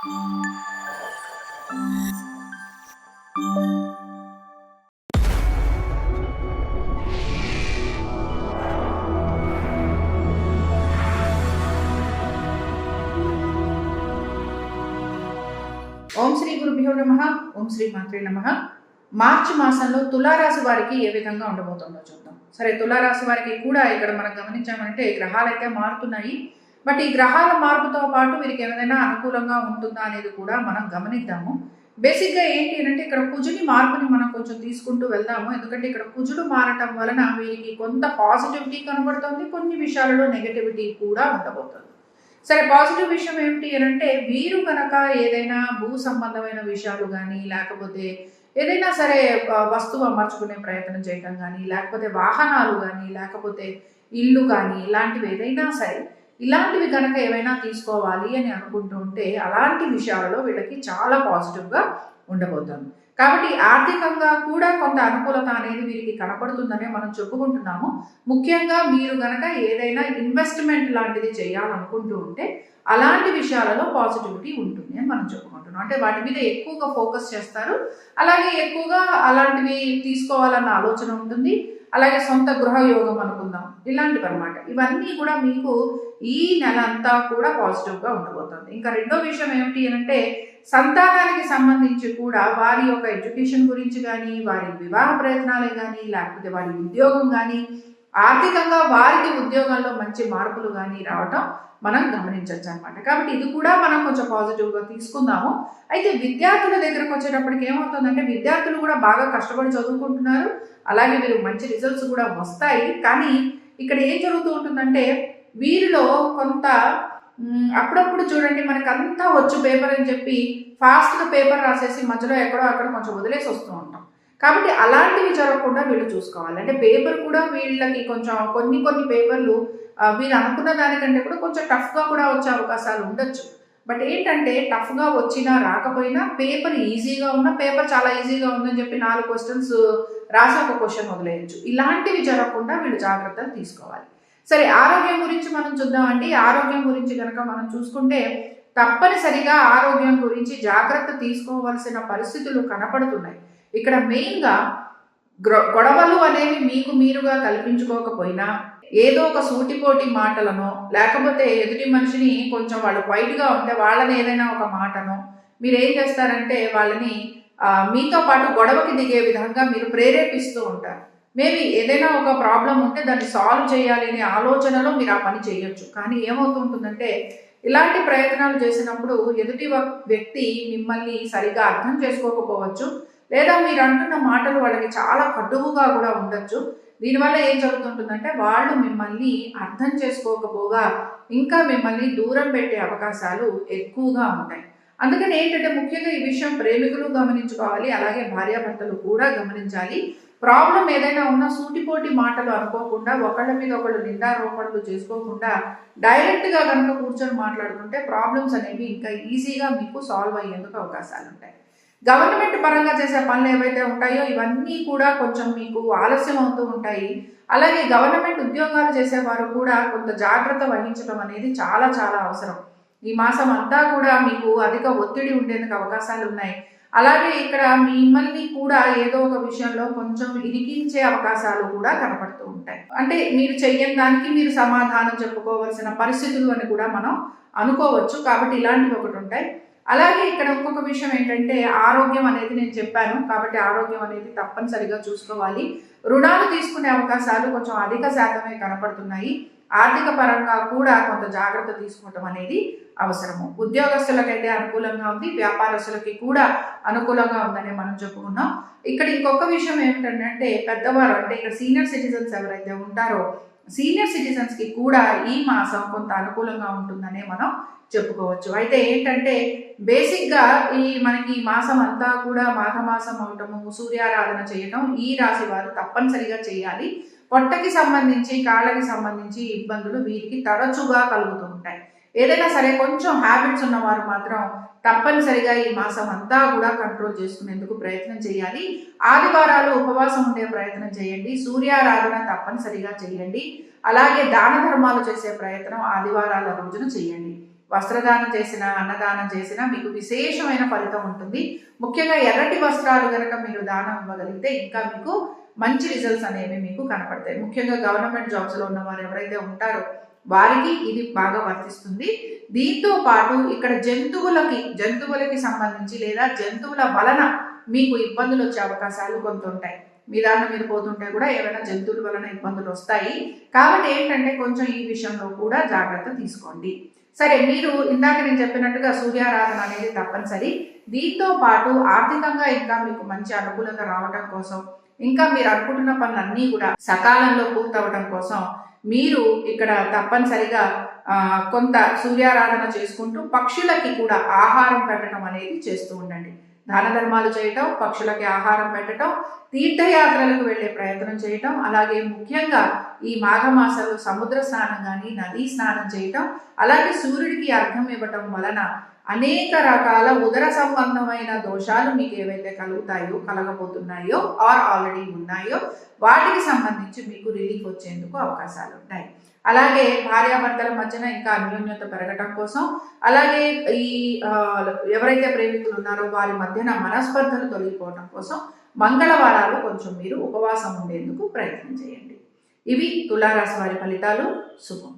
ఓం శ్రీ గురుభ్యో నమ. ఓం శ్రీ మాత్రే నమ. మార్చి మాసంలో తులారాశి వారికి ఏ విధంగా ఉండబోతుందో చూద్దాం. సరే తులారాశి వారికి కూడా ఇక్కడ మనం గమనించామంటే గ్రహాలు అయితే మారుతున్నాయి. బట్ ఈ గ్రహాల మార్పుతో పాటు వీరికి ఏమైనా అనుకూలంగా ఉంటుందా అనేది కూడా మనం గమనిద్దాము. బేసిక్గా ఏంటి అంటే ఇక్కడ కుజుని మార్పుని మనం కొంచెం తీసుకుంటూ వెళ్దాము. ఎందుకంటే ఇక్కడ కుజుడు మారటం వలన వీరికి కొంత పాజిటివిటీ కనబడుతుంది కొన్ని విషయాలలో నెగటివిటీ కూడా ఉండబోతుంది. సరే పాజిటివ్ విషయం ఏమిటి అంటే వీరు కనుక ఏదైనా భూ సంబంధమైన విషయాలు కానీ లేకపోతే ఏదైనా సరే వస్తువు అమర్చుకునే ప్రయత్నం చేయడం కానీ లేకపోతే వాహనాలు కానీ లేకపోతే ఇల్లు కానీ ఇలాంటివి ఏదైనా సరే ఇలాంటివి కనుక ఏమైనా తీసుకోవాలి అని అనుకుంటూ ఉంటే అలాంటి విషయాలలో వీళ్ళకి చాలా పాజిటివ్గా ఉండబోతుంది. కాబట్టి ఆర్థికంగా కూడా కొంత అనుకూలత అనేది వీరికి కనపడుతుందనే మనం చెప్పుకుంటున్నాము. ముఖ్యంగా మీరు కనుక ఏదైనా ఇన్వెస్ట్మెంట్ లాంటిది చేయాలనుకుంటూ ఉంటే అలాంటి విషయాలలో పాజిటివిటీ ఉంటుంది అని మనం చెప్పుకుంటున్నాం. అంటే వాటి మీద ఎక్కువగా ఫోకస్ చేస్తారు. అలాగే ఎక్కువగా అలాంటివి తీసుకోవాలన్న ఆలోచన ఉంటుంది. అలాగే సొంత గృహ యోగం అనుకుందాం. ఇలాంటివి అనమాట ఇవన్నీ కూడా మీకు ఈ నెల అంతా కూడా పాజిటివ్గా ఉండబోతుంది. ఇంకా రెండో విషయం ఏమిటి అంటే సంతానానికి సంబంధించి కూడా వారి యొక్క ఎడ్యుకేషన్ గురించి కానీ వారి వివాహ ప్రయత్నాలే కానీ లేకపోతే వారి ఉద్యోగం కానీ ఆర్థికంగా వారికి ఉద్యోగాల్లో మంచి మార్పులు కానీ రావటం మనం గమనించవచ్చు అనమాట కాబట్టి ఇది కూడా మనం కొంచెం పాజిటివ్గా తీసుకుందాము. అయితే విద్యార్థుల దగ్గరకు వచ్చేటప్పటికి ఏమవుతుందంటే విద్యార్థులు కూడా బాగా కష్టపడి చదువుకుంటున్నారు. అలాగే వీరు మంచి రిజల్ట్స్ కూడా వస్తాయి. కానీ ఇక్కడ ఏం జరుగుతూ ఉంటుందంటే వీరిలో కొంత అప్పుడప్పుడు చూడండి మనకి అంతా వచ్చు పేపర్ అని చెప్పి ఫాస్ట్గా పేపర్ రాసేసి మధ్యలో ఎక్కడో అక్కడ కొంచెం వదిలేసి వస్తూ ఉంటాం. కాబట్టి అలాంటివి జరగకుండా వీళ్ళు చూసుకోవాలి. అంటే పేపర్ కూడా వీళ్ళకి కొంచెం కొన్ని కొన్ని పేపర్లు ఆ, వీరు అనుకున్న దానికంటే కూడా కొంచెం టఫ్గా కూడా వచ్చే అవకాశాలు ఉండొచ్చు. బట్ ఏంటంటే టఫ్గా వచ్చినా రాకపోయినా పేపర్ ఈజీగా ఉన్నా పేపర్ చాలా ఈజీగా ఉందని చెప్పి నాలుగు క్వశ్చన్స్ రాసి ఒక క్వశ్చన్ వదిలేయచ్చు. ఇలాంటివి జరగకుండా వీళ్ళు జాగ్రత్తలు తీసుకోవాలి. సరే ఆరోగ్యం గురించి మనం చూద్దామండి ఆరోగ్యం గురించి కనుక మనం చూసుకుంటే తప్పనిసరిగా ఆరోగ్యం గురించి జాగ్రత్త తీసుకోవాల్సిన పరిస్థితులు కనపడుతున్నాయి. ఇక్కడ మెయిన్గా గొడవలు అనేవి మీకు మీరుగా కల్పించుకోకపోయినా ఏదో ఒక సూటిపోటి మాటలను లేకపోతే ఎదుటి మనిషిని కొంచెం వాళ్ళు వైట్గా ఉంటే వాళ్ళని ఏదైనా ఒక మాటను మీరు ఏం చేస్తారంటే వాళ్ళని మీతో పాటు గొడవకి దిగే విధంగా మీరు ప్రేరేపిస్తూ ఉంటారు. మేబీ ఏదైనా ఒక ప్రాబ్లం ఉంటే దాన్ని సాల్వ్ చేయాలి అనే ఆలోచనలో మీరు ఆ పని చేయొచ్చు. కానీ ఏమవుతుంటుందంటే ఇలాంటి ప్రయత్నాలు చేసినప్పుడు ఎదుటి వ- వ్యక్తి మిమ్మల్ని సరిగా అర్థం చేసుకోకపోవచ్చు. లేదా మీరు అంటున్న మాటలు వాళ్ళకి చాలా కటువుగా కూడా ఉండొచ్చు. దీనివల్ల ఏం జరుగుతుంటుందంటే వాళ్ళు మిమ్మల్ని అర్థం చేసుకోకపోగా ఇంకా మిమ్మల్ని దూరం పెట్టే అవకాశాలు ఎక్కువగా ఉంటాయి. అందుకని ఏంటంటే ముఖ్యంగా ఈ విషయం ప్రేమికులు గమనించుకోవాలి అలాగే భార్యాభర్తలు కూడా గమనించాలి. ప్రాబ్లం ఏదైనా ఉన్నా సూటిపోటి మాటలు అనుకోకుండా ఒకళ్ళ మీద ఒకళ్ళు నిందారోపణలు చేసుకోకుండా డైరెక్ట్గా కనుక కూర్చొని మాట్లాడుకుంటే ప్రాబ్లమ్స్ అనేవి ఇంకా ఈజీగా మీకు సాల్వ్ అయ్యేందుకు అవకాశాలు ఉంటాయి. గవర్నమెంట్ పరంగా చేసే పనులు ఏవైతే ఉంటాయో ఇవన్నీ కూడా కొంచెం మీకు ఆలస్యం అవుతూ ఉంటాయి. అలాగే గవర్నమెంట్ ఉద్యోగాలు చేసేవారు కూడా కొంత జాగ్రత్త వహించడం అనేది చాలా చాలా అవసరం. ఈ మాసం అంతా కూడా మీకు అధిక ఒత్తిడి ఉండేందుకు అవకాశాలు ఉన్నాయి. అలాగే ఇక్కడ మిమ్మల్ని కూడా ఏదో ఒక విషయంలో కొంచెం ఇరికించే అవకాశాలు కూడా కనపడుతూ ఉంటాయి. అంటే మీరు చెయ్యని దానికి మీరు సమాధానం చెప్పుకోవాల్సిన పరిస్థితులు అని కూడా మనం అనుకోవచ్చు. కాబట్టి ఇలాంటివి ఒకటి ఉంటాయి. అలాగే ఇక్కడ ఇంకొక విషయం ఏంటంటే ఆరోగ్యం అనేది నేను చెప్పాను కాబట్టి ఆరోగ్యం అనేది తప్పనిసరిగా చూసుకోవాలి. రుణాలు తీసుకునే అవకాశాలు కొంచెం అధిక శాతమే కనపడుతున్నాయి. ఆర్థిక పరంగా కూడా కొంత జాగ్రత్త తీసుకోవటం అనేది అవసరము. ఉద్యోగస్తులకైతే అనుకూలంగా ఉంది వ్యాపారస్తులకి కూడా అనుకూలంగా ఉందని మనం చెప్పుకున్నాం. ఇక్కడ ఇంకొక విషయం ఏమిటంటే పెద్దవారు అంటే ఇక్కడ సీనియర్ సిటిజన్స్ ఎవరైతే ఉంటారో సీనియర్ సిటిజన్స్కి కూడా ఈ మాసం కొంత అనుకూలంగా ఉంటుందనే మనం చెప్పుకోవచ్చు. అయితే ఏంటంటే బేసిక్గా ఈ మనకి ఈ మాసం అంతా కూడా మాఘమాసం అవటము సూర్యారాధన చేయటం ఈ రాశి వారు తప్పనిసరిగా చేయాలి. పొట్టకి సంబంధించి కాళ్ళకి సంబంధించి ఇబ్బందులు వీరికి తరచుగా కలుగుతూ ఉంటాయి. ఏదైనా సరే కొంచెం హ్యాబిట్స్ ఉన్నవారు మాత్రం తప్పనిసరిగా ఈ మాసం అంతా కూడా కంట్రోల్ చేసుకునేందుకు ప్రయత్నం చేయాలి. ఆదివారాలు ఉపవాసం ఉండే ప్రయత్నం చేయండి. సూర్యారాధన తప్పనిసరిగా చేయండి. అలాగే దాన ధర్మాలు చేసే ప్రయత్నం ఆదివారాల రోజున చేయండి. వస్త్రదానం చేసిన అన్నదానం చేసినా మీకు విశేషమైన ఫలితం ఉంటుంది. ముఖ్యంగా ఎర్రటి వస్త్రాలు కనుక మీరు దానం ఇవ్వగలిగితే ఇంకా మీకు మంచి రిజల్ట్స్ అనేవి మీకు కనపడతాయి. ముఖ్యంగా గవర్నమెంట్ జాబ్స్లో ఉన్న వారు ఎవరైతే ఉంటారో వారికి ఇది బాగా వర్తిస్తుంది. దీంతో పాటు ఇక్కడ జంతువులకి జంతువులకి సంబంధించి లేదా జంతువుల వలన మీకు ఇబ్బందులు వచ్చే అవకాశాలు కొంత ఉంటాయి. మీ దాంట్లో మీరు పోతుంటే కూడా ఏమైనా జంతువుల వలన ఇబ్బందులు వస్తాయి. కాబట్టి ఏంటంటే కొంచెం ఈ విషయంలో కూడా జాగ్రత్త తీసుకోండి. సరే మీరు ఇందాక నేను చెప్పినట్టుగా సూర్యారాధన అనేది తప్పనిసరి. దీంతో పాటు ఆర్థికంగా ఇంకా మీకు మంచి అనుకూలత రావడం కోసం ఇంకా మీరు అనుకుంటున్న పనులన్నీ కూడా సకాలంలో పూర్తవడం కోసం మీరు ఇక్కడ తప్పనిసరిగా కొంత సూర్యారాధన చేసుకుంటూ పక్షులకి కూడా ఆహారం పెట్టడం అనేది చేస్తూ ఉండండి. దాన ధర్మాలు చేయటం పక్షులకి ఆహారం పెట్టడం తీర్థయాత్రలకు వెళ్ళే ప్రయత్నం చేయటం అలాగే ముఖ్యంగా ఈ మాఘమాసంలో సముద్ర స్నానం కానీ నదీ స్నానం చేయటం అలాగే సూర్యుడికి అర్థం ఇవ్వటం వలన అనేక రకాల ఉదర సంబంధమైన దోషాలు మీకు ఏవైతే కలుగుతాయో కలగబోతున్నాయో ఆర్ ఆల్రెడీ ఉన్నాయో వాటికి సంబంధించి మీకు రిలీఫ్ వచ్చేందుకు అవకాశాలు ఉంటాయి. అలాగే భార్యాభర్తల మధ్యన ఇంకా అన్యోన్యత పెరగటం కోసం అలాగే ఈ ఎవరైతే ప్రేమికులు ఉన్నారో వారి మధ్యన మనస్పర్ధలు తొలగిపోవటం కోసం మంగళవారాలు కొంచెం మీరు ఉపవాసం ఉండేందుకు ప్రయత్నం చేయండి. ఇవి తులారాశి వారి ఫలితాలు. శుభం.